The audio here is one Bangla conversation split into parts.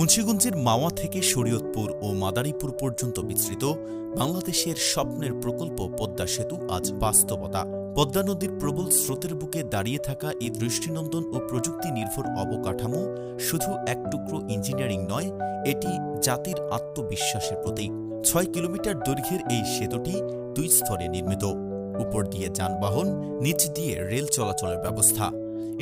মুন্সীগঞ্জের মাওয়া থেকে শরীয়তপুর ও মাদারীপুর পর্যন্ত বিস্তৃত বাংলাদেশের স্বপ্নের প্রকল্প পদ্মা সেতু আজ বাস্তবতা। পদ্মা নদীর প্রবল স্রোতের বুকে দাঁড়িয়ে থাকা এই দৃষ্টিনন্দন ও প্রযুক্তি নির্ভর অবকাঠামো শুধু এক টুকরো ইঞ্জিনিয়ারিং নয়, এটি জাতির আত্মবিশ্বাসের প্রতীক। ছয় কিলোমিটার দৈর্ঘ্যের এই সেতুটি দুই স্তরে নির্মিত। উপর দিয়ে যানবাহন, নিচ দিয়ে রেল চলাচলের ব্যবস্থা।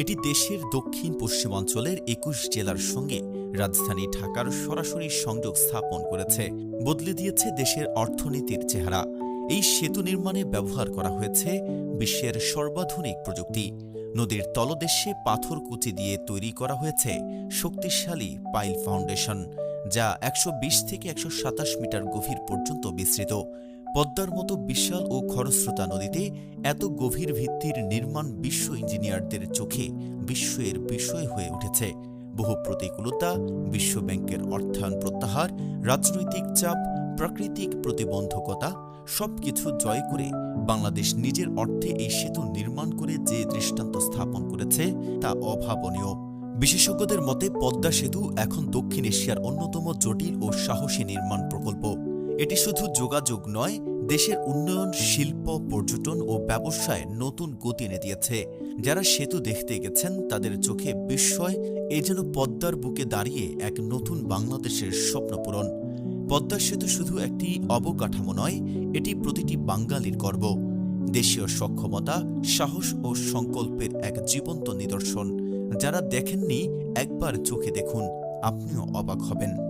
এটি দেশের দক্ষিণ পশ্চিমাঞ্চলের একুশ জেলার সঙ্গে রাজধানী ঢাকার সরাসরি সংযোগ স্থাপন করেছে। বদলে দিয়েছে দেশের অর্থনীতির চেহারা। এই সেতু নির্মাণে ব্যবহার করা হয়েছে বিশ্বের সর্বাধুনিক প্রযুক্তি। নদীর তলদেশে পাথর কুচি দিয়ে তৈরি করা হয়েছে শক্তিশালী পাইল ফাউন্ডেশন, যা একশো বিশ থেকে একশো সাতাশ মিটার গভীর পর্যন্ত বিস্তৃত। পদ্মার মতো বিশাল ও খরস্রোতা নদীতে এত গভীর ভিত্তির নির্মাণ বিশ্ব ইঞ্জিনিয়ারদের চোখে বিশ্বের বিষয় হয়ে উঠেছে। বহু প্রতিকূলতা বিশ্বব্যাংকের অর্থায়ন প্রত্যাহার, রাজনৈতিক চাপ, প্রাকৃতিক প্রতিবন্ধকতা সব কিছু জয় করে বাংলাদেশ নিজের অর্থে এই সেতু নির্মাণ করে যে দৃষ্টান্ত স্থাপন করেছে তা অভাবনীয়। বিশেষজ্ঞদের মতে পদ্মা সেতু এখন দক্ষিণ এশিয়ার অন্যতম জটিল ও সাহসী নির্মাণ প্রকল্প। এটি শুধু যোগাযোগ নয়, দেশের উন্নয়ন, শিল্প, পর্যটন ও ব্যবসায় নতুন গতি এনে দিয়েছে। যারা সেতু দেখতে গেছেন, তাদের চোখে বিস্ময়, এ যেন পদ্মার বুকে দাঁড়িয়ে এক নতুন বাংলাদেশের স্বপ্নপূরণ পদ্মা সেতু শুধু একটি অবকাঠামো নয়, এটি প্রতিটি বাঙালির গর্ব। দেশীয় সক্ষমতা, সাহস ও সংকল্পের এক জীবন্ত নিদর্শন। যারা দেখেননি, একবার চোখে দেখুন, আপনিও অবাক হবেন।